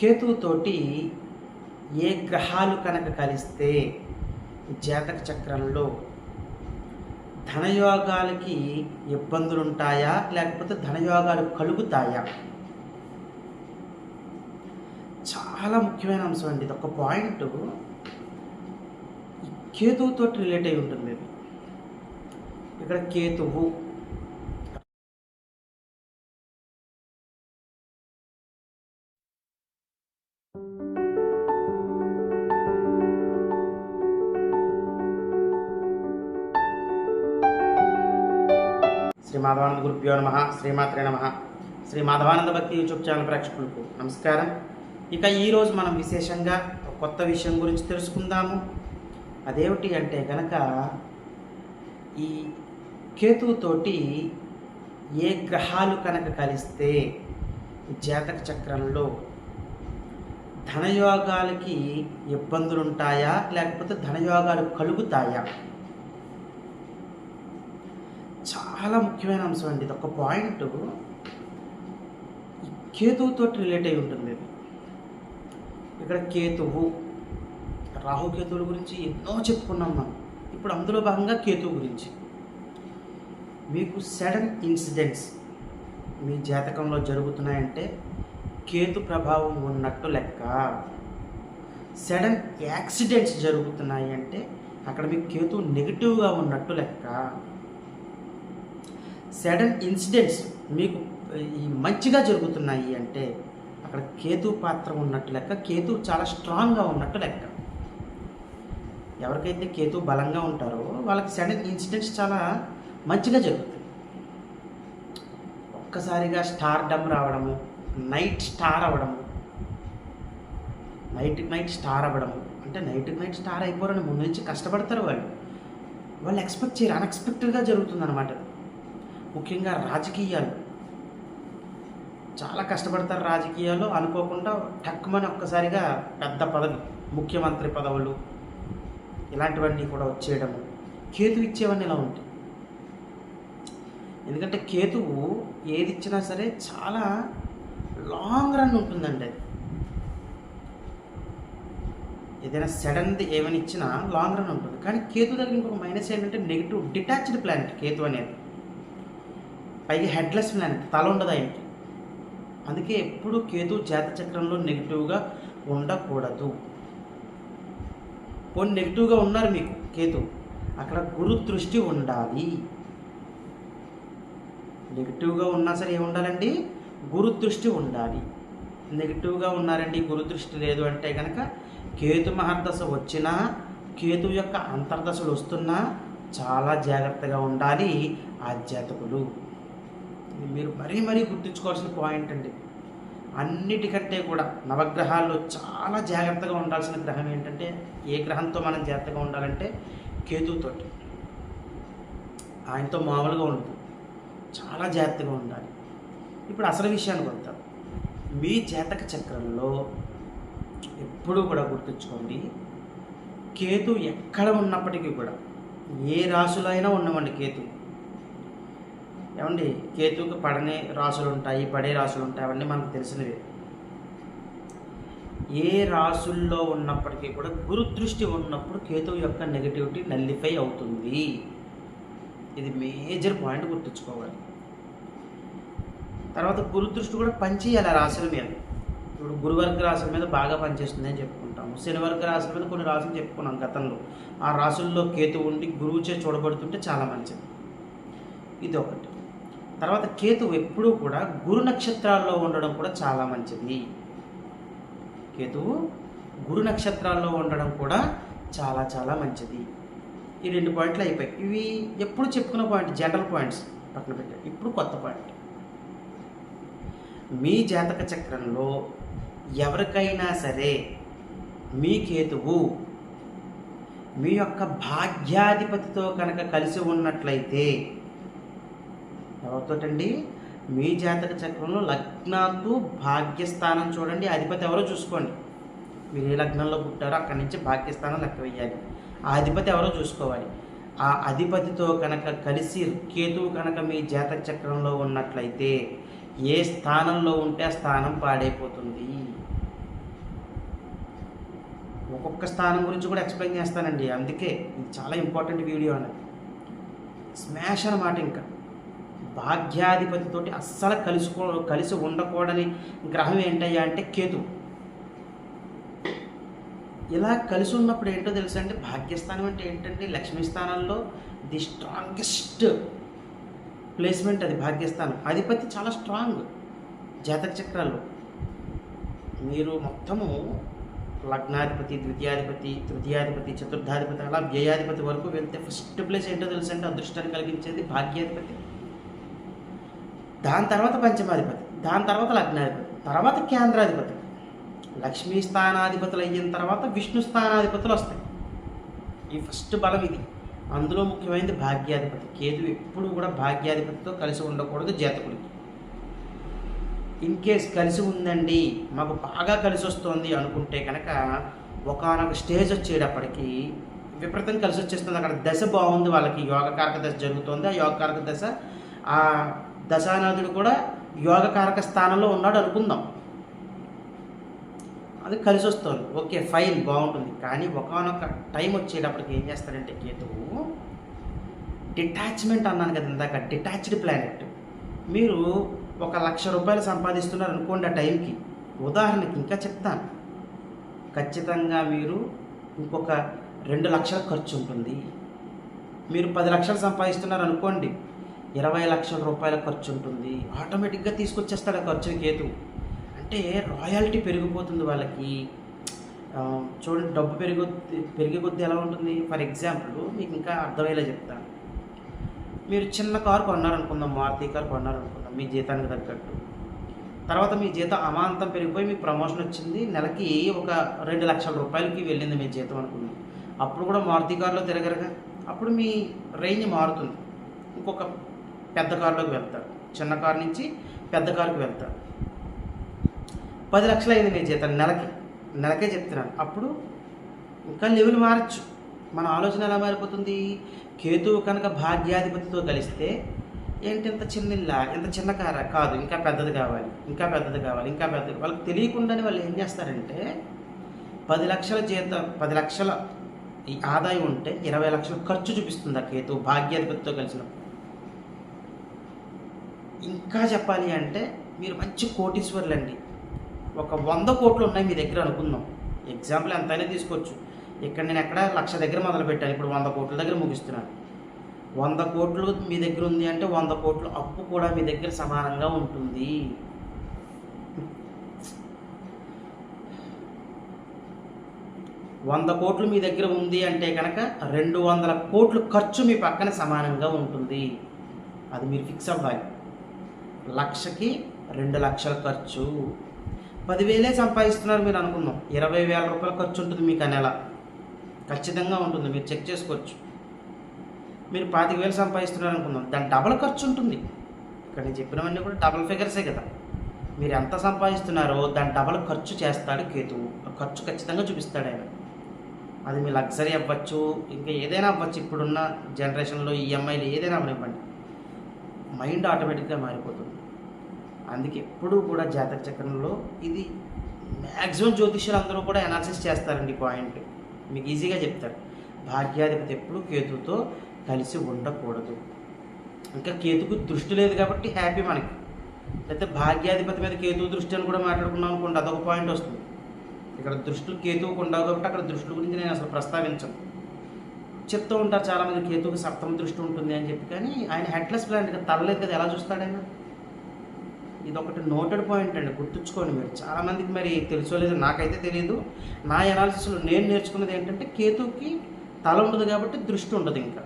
కేతువుతోటి ఏ గ్రహాలు కనుక కలిస్తే జాతక చక్రంలో ధనయోగాలకి ఇబ్బందులు ఉంటాయా లేకపోతే ధనయోగాలు కలుగుతాయా? చాలా ముఖ్యమైన అంశం అండి. ఇది ఒక పాయింట్. కేతువుతో రిలేట్ అయి ఉంటుంది. ఇక్కడ కేతువు శ్రీ మాధవానంద గురుభ్యో నమ శ్రీమాత్రే నమ. శ్రీ మాధవానంద భక్తి యూట్యూబ్ ఛానల్ ప్రేక్షకులకు నమస్కారం. ఇక ఈరోజు మనం విశేషంగా కొత్త విషయం గురించి తెలుసుకుందాము. అదేమిటి అంటే కనుక ఈ కేతువుతోటి ఏ గ్రహాలు కనుక కలిస్తే జాతక చక్రంలో ధనయోగాలకి ఇబ్బందులు ఉంటాయా లేకపోతే ధనయోగాలు కలుగుతాయా? చాలా ముఖ్యమైన అంశం అండి. ఇది ఒక పాయింట్. కేతువుతో రిలేట్ అయి ఉంటుంది ఇది. ఇక్కడ కేతువు రాహుకేతువుల గురించి ఎన్నో చెప్పుకున్నాం మనం. ఇప్పుడు అందులో భాగంగా కేతువు గురించి. మీకు సడన్ ఇన్సిడెంట్స్ మీ జాతకంలో జరుగుతున్నాయంటే కేతు ప్రభావం ఉన్నట్టు లెక్క. సడన్ యాక్సిడెంట్స్ జరుగుతున్నాయి అంటే అక్కడ మీకు కేతు నెగిటివ్గా ఉన్నట్టు లెక్క. సడన్ ఇన్సిడెంట్స్ మీకు మంచిగా జరుగుతున్నాయి అంటే అక్కడ కేతు పాత్ర ఉన్నట్టు లెక్క కేతు చాలా స్ట్రాంగ్గా ఉన్నట్టు లెక్క. ఎవరికైతే కేతు బలంగా ఉంటారో వాళ్ళకి సడన్ ఇన్సిడెంట్స్ చాలా మంచిగా జరుగుతాయి. ఒక్కసారిగా స్టార్ డమ్ రావడము నైట్ స్టార్ అవ్వడము నైట్ నైట్ స్టార్ అవ్వడము అంటే నైట్ నైట్ స్టార్ అయిపోరని ముందు నుంచి కష్టపడతారు వాళ్ళు. వాళ్ళు ఎక్స్పెక్ట్ చేయరు అన్ఎక్స్పెక్టెడ్గా జరుగుతుంది అనమాట ముఖ్యంగా రాజకీయాలు. చాలా కష్టపడతారు రాజకీయాలు అనుకోకుండా టక్కుమని ఒక్కసారిగా పెద్ద పదవి ముఖ్యమంత్రి పదవులు ఇలాంటివన్నీ కూడా వచ్చేయడము. కేతు ఇచ్చేవన్నీ ఇలా ఉంటాయి. ఎందుకంటే కేతువు ఏది ఇచ్చినా సరే చాలా లాంగ్ రన్ ఉంటుందండి అది. ఏదైనా సడన్ది ఏమైనా ఇచ్చినా లాంగ్ రన్ ఉంటుంది. కానీ కేతు దగ్గర ఇంకొక మైనస్ ఏంటంటే నెగిటివ్ డిటాచ్డ్ ప్లానెట్ కేతు అనేది. పైగా హెడ్లెస్ ప్లానెట్ తల ఉండదు ఆయనకి. అందుకే ఎప్పుడు కేతు చేతచక్రంలో నెగిటివ్గా ఉండకూడదు. కొన్ని నెగిటివ్గా ఉన్నారు మీకు కేతు. అక్కడ గురు దృష్టి ఉండాలి. నెగిటివ్గా ఉన్నా సరే ఏముండాలండి గురు దృష్టి ఉండాలి. నెగిటివ్గా ఉన్నారండి గురు దృష్టి లేదు అంటే కనుక కేతు మహర్దశ వచ్చినా కేతు యొక్క అంతర్దశలు వస్తున్నా చాలా జాగ్రత్తగా ఉండాలి ఆధ్యాత్మికులు. మీరు మరీ మరీ గుర్తుంచుకోవాల్సిన పాయింట్ అండి. అన్నిటికంటే కూడా నవగ్రహాల్లో చాలా జాగ్రత్తగా ఉండాల్సిన గ్రహం ఏంటంటే ఏ గ్రహంతో మనం జాగ్రత్తగా ఉండాలంటే కేతుతో ఆయనతో మామూలుగా ఉండదు చాలా జాగ్రత్తగా ఉండాలి. ఇప్పుడు అసలు విషయానికి వద్దాం. మీ జాతక చక్రంలో ఎప్పుడూ కూడా గుర్తుంచుకోండి కేతు ఎక్కడ ఉన్నప్పటికీ కూడా ఏ రాశులైనా ఉన్నామండి కేతు ఏమండి కేతువుకి పడని రాసులు ఉంటాయి పడే రాసులు ఉంటాయి అవన్నీ మనకు తెలిసినవి. ఏ రాసుల్లో ఉన్నప్పటికీ కూడా గురుదృష్టి ఉన్నప్పుడు కేతువు యొక్క నెగిటివిటీ నల్లిఫై అవుతుంది. ఇది మేజర్ పాయింట్ గుర్తుంచుకోవాలి. తర్వాత గురు దృష్టి కూడా పనిచేయాలి ఆ మీద. ఇప్పుడు గురువర్గ రాశుల మీద బాగా పనిచేస్తుంది అని చెప్పుకుంటాము. శనివర్గ రాశుల మీద కొన్ని రాసులు చెప్పుకున్నాం గతంలో. ఆ రాశుల్లో కేతు ఉండి గురువుచే చూడబడుతుంటే చాలా మంచిది. ఇది ఒకటి తర్వాత కేతువు ఎప్పుడూ కూడా గురు నక్షత్రాల్లో ఉండడం కూడా చాలా మంచిది. కేతువు గురు నక్షత్రాల్లో ఉండడం కూడా చాలా చాలా మంచిది. ఈ రెండు పాయింట్లు అయిపోయాయి. ఇవి ఎప్పుడు చెప్పుకున్న పాయింట్? జనరల్ పాయింట్స్ పక్కన పెట్టారు. ఇప్పుడు కొత్త పాయింట్. మీ జాతక చక్రంలో ఎవరికైనా సరే మీ కేతువు మీ యొక్క భాగ్యాధిపతితో కనుక కలిసి ఉన్నట్లయితే ఎవరితోటండి? మీ జాతక చక్రంలో లగ్నాలు భాగ్యస్థానం చూడండి. అధిపతి ఎవరో చూసుకోండి. మీరు ఏ లగ్నంలో పుట్టారో అక్కడి నుంచి భాగ్యస్థానం లెక్క వేయాలి. ఆ అధిపతి ఎవరో చూసుకోవాలి. ఆ అధిపతితో కనుక కలిసి కేతువు కనుక మీ జాతక చక్రంలో ఉన్నట్లయితే ఏ స్థానంలో ఉంటే ఆ స్థానం పాడైపోతుంది. ఒక్కొక్క స్థానం గురించి కూడా ఎక్స్ప్లెయిన్ చేస్తానండి. అందుకే ఇది చాలా ఇంపార్టెంట్ వీడియో అనేది స్మాష్ అనమాట ఇంకా. భాగ్యాధిపతితోటి అస్సలు కలుసుకో కలిసి ఉండకూడని గ్రహం ఏంటయ్యా అంటే కేతు. ఇలా కలిసి ఉన్నప్పుడు ఏంటో తెలుసా అంటే భాగ్యస్థానం అంటే ఏంటంటే లక్ష్మీ స్థానంలో ది స్ట్రాంగెస్ట్ ప్లేస్మెంట్ అది భాగ్యస్థానం. అధిపతి చాలా స్ట్రాంగ్ జాతక చక్రాల్లో. మీరు మొత్తము లగ్నాధిపతి ద్వితీయాధిపతి తృతీయాధిపతి చతుర్థాధిపతి అలా వ్యయాధిపతి వరకు వెళ్తే ఫస్ట్ ప్లేస్ ఏంటో తెలుసు అంటే అదృష్టాన్ని కలిగించేది భాగ్యాధిపతి. దాని తర్వాత పంచమాధిపతి దాని తర్వాత లగ్నాధిపతి తర్వాత కేంద్రాధిపతి. లక్ష్మీ స్థానాధిపతులు అయిన తర్వాత విష్ణు స్థానాధిపతులు వస్తాయి. ఈ ఫస్ట్ బలం ఇది. అందులో ముఖ్యమైనది భాగ్యాధిపతి. కేతు ఎప్పుడు కూడా భాగ్యాధిపతితో కలిసి ఉండకూడదు జాతకుడికి. ఇన్ కేస్ కలిసి ఉందండి మాకు బాగా కలిసి వస్తుంది అనుకుంటే కనుక ఒకనొక స్టేజ్ వచ్చేటప్పటికి విపరీతం కలిసి వచ్చేస్తుంది. అక్కడ దశ బాగుంది వాళ్ళకి. యోగకారక దశ జరుగుతుంది. ఆ యోగకారక దశ ఆ దశానాథుడు కూడా యోగకారక స్థానంలో ఉన్నాడు అనుకుందాం. అది కలిసి వస్తుంది. ఓకే ఫైన్ బాగుంటుంది. కానీ ఒకనొక టైం వచ్చేటప్పటికి ఏం చేస్తాడంటే కేతువు డిటాచ్మెంట్ అన్నాను కదా ఇందాక డిటాచ్డ్ ప్లానెట్. మీరు ఒక లక్ష రూపాయలు సంపాదిస్తున్నారు అనుకోండి ఆ టైంకి. ఉదాహరణకి ఇంకా చెప్తాను. ఖచ్చితంగా మీరు ఇంకొక రెండు లక్షల ఖర్చు ఉంటుంది. మీరు పది లక్షలు సంపాదిస్తున్నారు అనుకోండి. ఇరవై లక్షల రూపాయల ఖర్చు ఉంటుంది ఆటోమేటిక్గా తీసుకొచ్చేస్తాడు ఆ ఖర్చుని కేతు. అంటే రాయల్టీ పెరిగిపోతుంది వాళ్ళకి. చూడండి డబ్బు పెరిగి పెరిగే కొద్దీ ఎలా ఉంటుంది? ఫర్ ఎగ్జాంపుల్ మీకు ఇంకా అర్థమయ్యేలా చెప్తాను మీరు చిన్న కారు కొన్నారనుకుందాం మారుతి కారు కొన్నారనుకుందాం మీ జీతానికి తగ్గట్టు. తర్వాత మీ జీతం అమాంతం పెరిగిపోయి మీకు ప్రమోషన్ వచ్చింది. నెలకి ఒక రెండు లక్షల రూపాయలకి వెళ్ళింది మీ జీతం అనుకుందాం. అప్పుడు కూడా మారుతి కారులో తిరగరుగా? అప్పుడు మీ రేంజ్ మారుతుంది. ఇంకొక పెద్ద కారులోకి వెళ్తాడు. చిన్న కారు నుంచి పెద్ద కారుకి వెళ్తారు పది లక్షలు అయింది మీ జీతం నెలకి. నెలకే చెప్తున్నాను. అప్పుడు ఇంకా లెవెల్ మారచ్చు. మన ఆలోచన ఎలా మారిపోతుంది? కేతువు కనుక భాగ్యాధిపతితో కలిస్తే ఏంటి ఇంత చిన్న ఇల్లా? ఇంత చిన్న కారా? కాదు ఇంకా పెద్దది కావాలి. ఇంకా పెద్దది కావాలి. ఇంకా పెద్దది వాళ్ళకి తెలియకుండానే వాళ్ళు ఏం చేస్తారంటే పది లక్షల జీతం పది లక్షల ఈ ఆదాయం ఉంటే ఇరవై లక్షల ఖర్చు చూపిస్తుంది ఆ కేతు భాగ్యాధిపతితో కలిసినప్పుడు. ఇంకా చెప్పాలి అంటే మీరు మంచి కోటీశ్వర్లు అండి ఒక వంద కోట్లు ఉన్నాయి మీ దగ్గర అనుకుందాం. ఎగ్జాంపుల్ ఎంతైనా తీసుకోవచ్చు. ఇక్కడ నేను ఎక్కడ లక్ష దగ్గర మొదలు పెట్టాను. ఇప్పుడు వంద కోట్ల దగ్గర ముగిస్తున్నాను. వంద కోట్లు మీ దగ్గర ఉంది అంటే వంద కోట్లు అప్పు కూడా మీ దగ్గర సమానంగా ఉంటుంది. వంద కోట్లు మీ దగ్గర ఉంది అంటే కనుక రెండు వందల కోట్లు ఖర్చు మీ పక్కన సమానంగా ఉంటుంది. అది మీరు ఫిక్స్ అవ్వాలి. లక్షకి రెండు లక్షల ఖర్చు. పదివేలే సంపాదిస్తున్నారు మీరు అనుకుందాం. ఇరవై వేల రూపాయల ఖర్చు ఉంటుంది మీకు ఆ నెల. ఖచ్చితంగా ఉంటుంది. మీరు చెక్ చేసుకోవచ్చు. మీరు పాతిక వేలు సంపాదిస్తున్నారు అనుకుందాం. దాని డబల్ ఖర్చు ఉంటుంది. ఇక్కడ నేను చెప్పినవన్నీ కూడా డబల్ ఫిగర్సే కదా. మీరు ఎంత సంపాదిస్తున్నారో దాని డబల్ ఖర్చు చేస్తాడు కేతువు ఖర్చు ఖచ్చితంగా చూపిస్తాడు ఆయన. అది మీ లగ్జరీ అవ్వచ్చు. ఇంకా ఏదైనా అవ్వచ్చు. ఇప్పుడున్న జనరేషన్లో ఈఎంఐలు ఏదైనా అవ్వనివ్వండి. మైండ్ ఆటోమేటిక్గా మారిపోతుంది. అందుకే ఎప్పుడూ కూడా జాతక చక్రంలో ఇది మ్యాక్సిమం జ్యోతిష్యులు అందరూ కూడా అనాలిసిస్ చేస్తారండి పాయింట్. మీకు ఈజీగా చెప్తారు. భాగ్యాధిపతి ఎప్పుడు కేతుతో కలిసి ఉండకూడదు. ఇంకా కేతుకు దృష్టి లేదు కాబట్టి హ్యాపీ మనకి. లేకపోతే భాగ్యాధిపతి మీద కేతు దృష్టి అని కూడా మాట్లాడుకున్నాం అనుకోండి అదొక పాయింట్ వస్తుంది. ఇక్కడ దృష్టిలు కేతువుకు ఉండవు కాబట్టి అక్కడ దృష్టి గురించి నేను అసలు ప్రస్తావించను. చెప్తూ ఉంటారు చాలామంది కేతువుకి సప్తమ దృష్టి ఉంటుంది అని చెప్పి. కానీ ఆయన హెడ్లెస్ ప్లాంట్ తరలేదు తలలేదు కదా ఎలా చూస్తాడు ఇది ఒకటి నోటెడ్ పాయింట్ అండి గుర్తుంచుకోండి మీరు. చాలామందికి మరి తెలుసో లేదో నాకైతే తెలియదు నా ఎనాలిసిస్లో నేను నేర్చుకున్నది ఏంటంటే కేతువుకి తల ఉండదు కాబట్టి దృష్టి ఉండదు ఇంకా.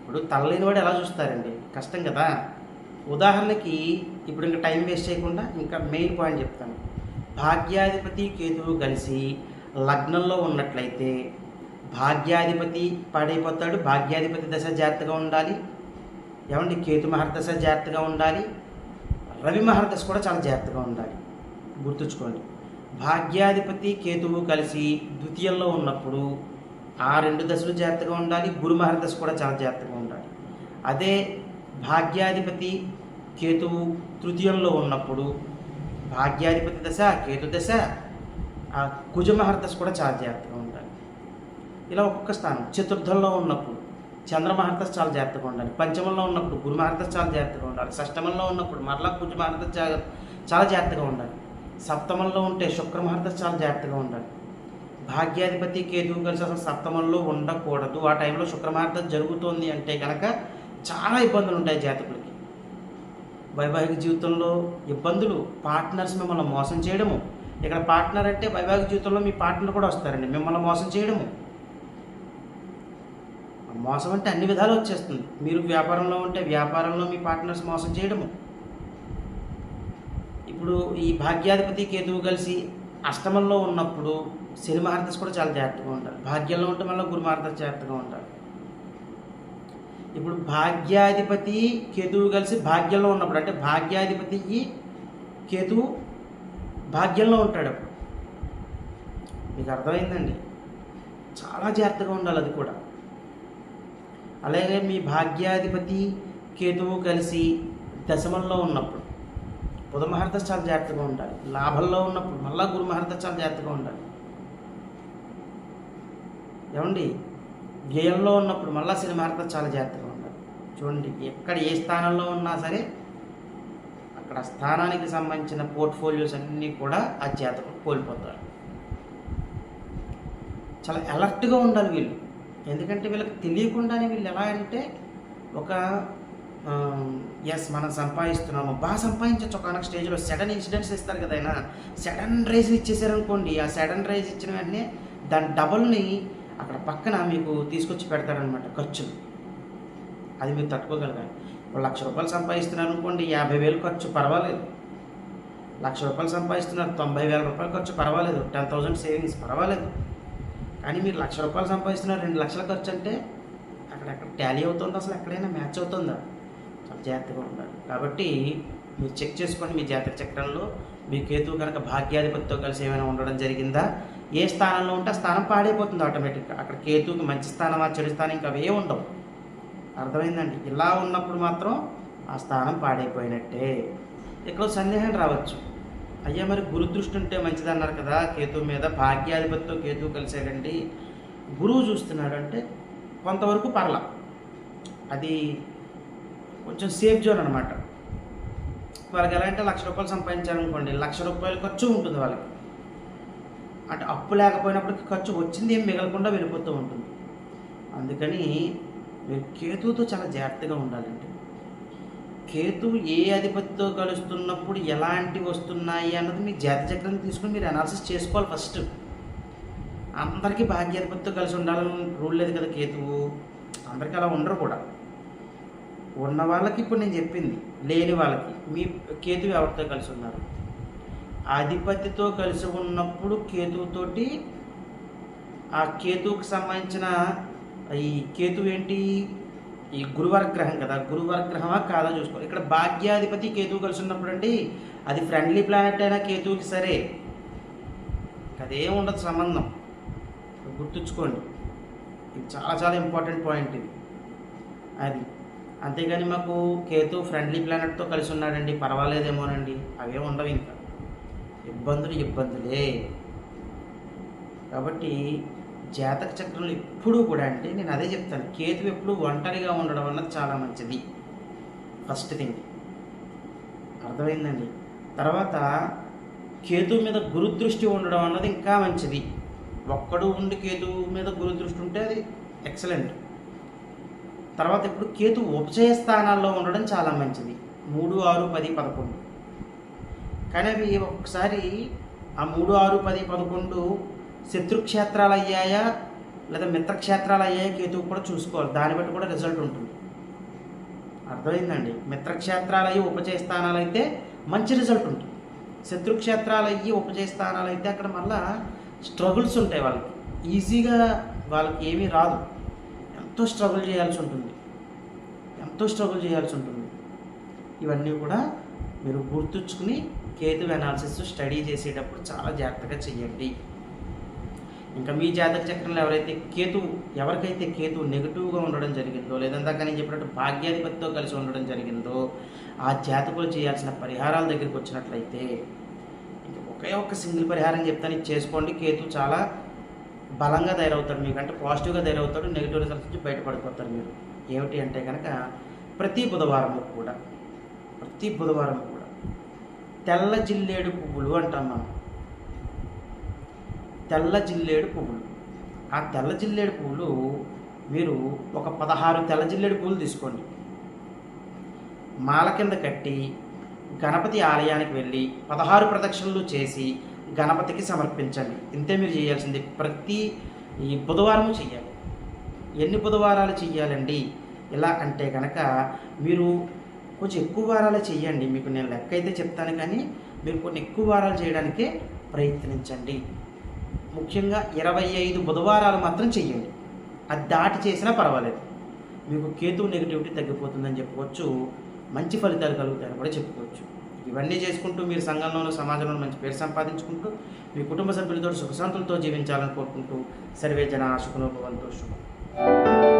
ఇప్పుడు తల లేనివాడు ఎలా చూస్తారండి? కష్టం కదా. ఉదాహరణకి ఇప్పుడు ఇంకా టైం వేస్ట్ చేయకుండా ఇంకా మెయిన్ పాయింట్ చెప్తాను. భాగ్యాధిపతి కేతువు కలిసి లగ్నంలో ఉన్నట్లయితే భాగ్యాధిపతి పాడైపోతాడు. భాగ్యాధిపతి దశ జాగ్రత్తగా ఉండాలి. ఏమండి? కేతు మహర్దశ జాగ్రత్తగా ఉండాలి. రవి మహర్దశ కూడా చాలా జాగ్రత్తగా ఉండాలి. గుర్తుంచుకోండి. భాగ్యాధిపతి కేతువు కలిసి ద్వితీయంలో ఉన్నప్పుడు ఆ రెండు దశలు జాగ్రత్తగా ఉండాలి. గురు మహర్దశ కూడా చాలా జాగ్రత్తగా ఉండాలి. అదే భాగ్యాధిపతి కేతువు తృతీయంలో ఉన్నప్పుడు భాగ్యాధిపతి దశ కేతు దశ ఆ కుజ కూడా చాలా జాగ్రత్తగా ఉండాలి. ఇలా ఒక్కొక్క స్థానం. చతుర్థంలో ఉన్నప్పుడు చంద్రమహర్దశ చాలా జాగ్రత్తగా ఉండాలి. పంచమంలో ఉన్నప్పుడు గురు చాలా జాగ్రత్తగా ఉండాలి. షష్టమంలో ఉన్నప్పుడు మరలా కుజ మహర్దశ జాగ్రత్త చాలా జాగ్రత్తగా ఉండాలి. సప్తమంలో ఉంటే శుక్ర చాలా జాగ్రత్తగా ఉండాలి. భాగ్యాధిపతి కేతువు కలిసి అసలు సప్తమంలో ఉండకూడదు. ఆ టైంలో శుక్ర జరుగుతోంది అంటే కనుక చాలా ఇబ్బందులు ఉంటాయి జాతకులకి. వైవాహిక జీవితంలో ఇబ్బందులు పార్ట్నర్స్ మిమ్మల్ని మోసం చేయడము. ఇక్కడ పార్ట్నర్ అంటే వైవాహిక జీవితంలో మీ పార్ట్నర్ కూడా వస్తారండి. మిమ్మల్ని మోసం చేయడము. మోసం అంటే అన్ని విధాలు వచ్చేస్తుంది. మీరు వ్యాపారంలో ఉంటే వ్యాపారంలో మీ పార్ట్నర్స్ మోసం చేయడము. ఇప్పుడు ఈ భాగ్యాధిపతి కేతువు కలిసి అష్టమంలో ఉన్నప్పుడు శని మహారదశ కూడా చాలా జాగ్రత్తగా ఉండాలి భాగ్యంలో ఉంటే మళ్ళీ గురు మహారదశ జాగ్రత్తగా ఉండాలి ఇప్పుడు భాగ్యాధిపతి కేతువు కలిసి భాగ్యంలో ఉన్నప్పుడు అంటే భాగ్యాధిపతి కేతువు భాగ్యంలో ఉంటాడు అప్పుడు. మీకు అర్థమైందండి? చాలా జాగ్రత్తగా ఉండాలి అది కూడా. అలాగే మీ భాగ్యాధిపతి కేతువు కలిసి దశమంలో ఉన్నప్పుడు బుధ మహర్దశ చాలా జాగ్రత్తగా ఉండాలి. లాభంలో ఉన్నప్పుడు మళ్ళా గురు మహర్దశ చాలా జాగ్రత్తగా ఉండాలి. ఏమండి? వ్యయంలో ఉన్నప్పుడు మళ్ళా శని మహర్దశ చాలా జాగ్రత్తగా ఉండాలి. చూడండి ఎక్కడ ఏ స్థానంలో ఉన్నా సరే అక్కడ స్థానానికి సంబంధించిన పోర్ట్ఫోలియోస్ అన్నీ కూడా ఆ జాతకం కోల్పోతారు. చాలా అలర్ట్గా ఉండాలి వీళ్ళు. ఎందుకంటే వీళ్ళకి తెలియకుండానే వీళ్ళు ఎలా అంటే ఒక ఎస్ మనం సంపాదిస్తున్నాము. బాగా సంపాదించవచ్చు ఒకనొక స్టేజ్లో సడన్ ఇన్సిడెంట్స్ ఇస్తారు కదా సడన్ రైజ్ ఇచ్చేసారనుకోండి. ఆ సడన్ రైజ్ ఇచ్చిన వెంటనే దాని డబుల్ని అక్కడ పక్కన మీకు తీసుకొచ్చి పెడతారనమాట ఖర్చులు. అది మీరు తట్టుకోగలగాలి. ఒక లక్ష రూపాయలు సంపాదిస్తున్నారు అనుకోండి యాభై వేలు ఖర్చు పర్వాలేదు. లక్ష రూపాయలు సంపాదిస్తున్నారు తొంభై వేల రూపాయలు ఖర్చు పర్వాలేదు. టెన్ థౌజండ్ సేవింగ్స్ పర్వాలేదు. కానీ మీరు లక్ష రూపాయలు సంపాదిస్తున్నారు రెండు లక్షల ఖర్చు అంటే అక్కడెక్కడ టాలీ అవుతుందా అసలు ఎక్కడైనా మ్యాచ్ అవుతుందా? చాలా జాగ్రత్తగా ఉండాలి. కాబట్టి మీరు చెక్ చేసుకోండి మీ జాతక చక్రంలో. మీ కేతువు కనుక భాగ్యాధిపతితో కలిసి ఏమైనా ఉండడం జరిగిందా? ఏ స్థానంలో ఉంటే ఆ స్థానం పాడైపోతుంది ఆటోమేటిక్గా. అక్కడ కేతువుకి మంచి స్థానం ఆ చెడు స్థానం ఇంకా అవే ఉండవు. అర్థమైందండి? ఇలా ఉన్నప్పుడు మాత్రం ఆ స్థానం పాడైపోయినట్టే. ఇక్కడ సందేహం రావచ్చు. అయ్యా మరి గురుదృష్టి ఉంటే మంచిది అన్నారు కదా. కేతువు మీద భాగ్యాధిపతితో కేతువు కలిసాడండి గురువు చూస్తున్నాడు అంటే కొంతవరకు పర్ల. అది కొంచెం సేఫ్ జోన్ అనమాట వాళ్ళకి ఎలా అంటే లక్ష రూపాయలు సంపాదించారనుకోండి లక్ష రూపాయలు ఖర్చు ఉంటుంది వాళ్ళకి. అంటే అప్పు లేకపోయినప్పటికీ ఖర్చు వచ్చింది ఏం మిగలకుండా వెళ్ళిపోతూ ఉంటుంది. అందుకని మీరు కేతువుతో చాలా జాగ్రత్తగా ఉండాలండి. కేతు ఏ అధిపతితో కలుస్తున్నప్పుడు ఎలాంటివి వస్తున్నాయి అన్నది మీ జాతి చక్రం తీసుకుని మీరు అనాలిసిస్ చేసుకోవాలి ఫస్ట్ అందరికీ భాగ్యాధిపతితో కలిసి ఉండాలని రూల్ లేదు కదా కేతువు. అందరికీ అలా ఉండరు కూడా. ఉన్న వాళ్ళకి ఇప్పుడు నేను చెప్పింది లేని వాళ్ళకి. మీ కేతువు ఎవరితో కలిసి ఉన్నారు? అధిపతితో కలిసి ఉన్నప్పుడు కేతువుతోటి ఆ కేతువుకి సంబంధించిన ఈ కేతువు ఏంటి? ఈ గురువార గ్రహం కదా. గురువార గ్రహమా కాదా చూసుకోవాలి ఇక్కడ భాగ్యాధిపతి కేతువు కలిసి ఉన్నప్పుడు అండి అది ఫ్రెండ్లీ ప్లానెట్ అయినా కేతువుకి సరే. అదేం ఉండదు సంబంధం గుర్తుంచుకోండి. ఇది చాలా చాలా ఇంపార్టెంట్ పాయింట్ ఇది. అది. అంతేగాని మాకు కేతు ఫ్రెండ్లీ ప్లానెట్తో కలిసి ఉన్నాడండి పర్వాలేదేమోనండి. అవే ఉండవు ఇంకా. ఇబ్బందులు ఇబ్బందులే. కాబట్టి జాతక చక్రంలో ఎప్పుడూ కూడా అంటే నేను అదే చెప్తాను కేతు ఎప్పుడు ఒంటరిగా ఉండడం అన్నది చాలా మంచిది. ఫస్ట్ థింగ్ అర్థమైందండి? తర్వాత కేతు మీద గురుదృష్టి ఉండడం అన్నది ఇంకా మంచిది. ఒక్కడు ఉండి కేతు మీద గురుదృష్టి ఉంటే అది ఎక్సలెంట్ తర్వాత ఇప్పుడు కేతు ఉపచయ స్థానాల్లో ఉండడం చాలా మంచిది. మూడు ఆరు పది పదకొండు. కానీ అవి ఒకసారి ఆ మూడు ఆరు పది పదకొండు శత్రుక్షేత్రాలు అయ్యాయా లేదా మిత్రక్షేత్రాలు అయ్యాయా కేతువు కూడా చూసుకోవాలి. దాన్ని బట్టి కూడా రిజల్ట్ ఉంటుంది. అర్థమైందండి? మిత్రక్షేత్రాలు అయ్యి ఉపచయ స్థానాలు అయితే మంచి రిజల్ట్ ఉంటుంది. శత్రుక్షేత్రాలు అయ్యి ఉపచయ స్థానాలు అయితే అక్కడ మళ్ళీ స్ట్రగుల్స్ ఉంటాయి వాళ్ళకి. ఈజీగా వాళ్ళకి ఏమీ రాదు. ఎంతో స్ట్రగుల్ చేయాల్సి ఉంటుంది. ఎంతో స్ట్రగుల్ చేయాల్సి ఉంటుంది. ఇవన్నీ కూడా మీరు గుర్తుంచుకుని కేతు అనాలిసిస్ స్టడీ చేసేటప్పుడు చాలా జాగ్రత్తగా చేయండి ఇంకా మీ జాతక చక్రంలో ఎవరైతే కేతు ఎవరికైతే కేతు నెగిటివ్గా ఉండడం జరిగిందో లేదంతా నేను చెప్పినట్టు భాగ్యాధిపతితో కలిసి ఉండడం జరిగిందో ఆ జాతకులు చేయాల్సిన పరిహారాల దగ్గరికి వచ్చినట్లయితే ఇంక ఒకే ఒక్క సింగిల్ పరిహారం చెప్తాను ఇది చేసుకోండి. కేతు చాలా బలంగా తయారవుతాడు మీకు అంటే పాజిటివ్గా తయారవుతాడు నెగిటివ్ రిజల్ట్స్ నుంచి బయటపడిపోతారు మీరు. ఏమిటి అంటే కనుక ప్రతి బుధవారం కూడా ప్రతి బుధవారం కూడా తెల్ల జిల్లేడు పువ్వులు అంటాం మనం. తెల్ల జిల్లేడు పువ్వులు. ఆ తెల్ల జిల్లేడు పువ్వులు మీరు ఒక పదహారు తెల్ల జిల్లేడు పువ్వులు తీసుకోండి. మాల కింద కట్టి గణపతి ఆలయానికి వెళ్ళి పదహారు ప్రదక్షిణలు చేసి గణపతికి సమర్పించండి. ఇంతే మీరు చేయాల్సింది. ప్రతి ఈ బుధవారము చెయ్యాలి. ఎన్ని బుధవారాలు చెయ్యాలండి? ఇలా అంటే కనుక మీరు కొంచెం ఎక్కువ వారాలు చేయండి మీకు నేను లెక్క అయితే చెప్తాను కానీ మీరు కొన్ని ఎక్కువ వారాలు చేయడానికే ప్రయత్నించండి. ముఖ్యంగా ఇరవై ఐదు బుధవారాలు మాత్రం చెయ్యండి. అది దాటి చేసినా పర్వాలేదు. మీకు కేతు నెగిటివిటీ తగ్గిపోతుందని చెప్పుకోవచ్చు. మంచి ఫలితాలు కలుగుతాయని కూడా చెప్పుకోవచ్చు. ఇవన్నీ చేసుకుంటూ మీరు సంఘంలోనూ సమాజంలో మంచి పేరు సంపాదించుకుంటూ మీ కుటుంబ సభ్యులతో సుఖశాంతులతో జీవించాలని కోరుకుంటూ సర్వే జన సుఖనోభవంతో శుభం.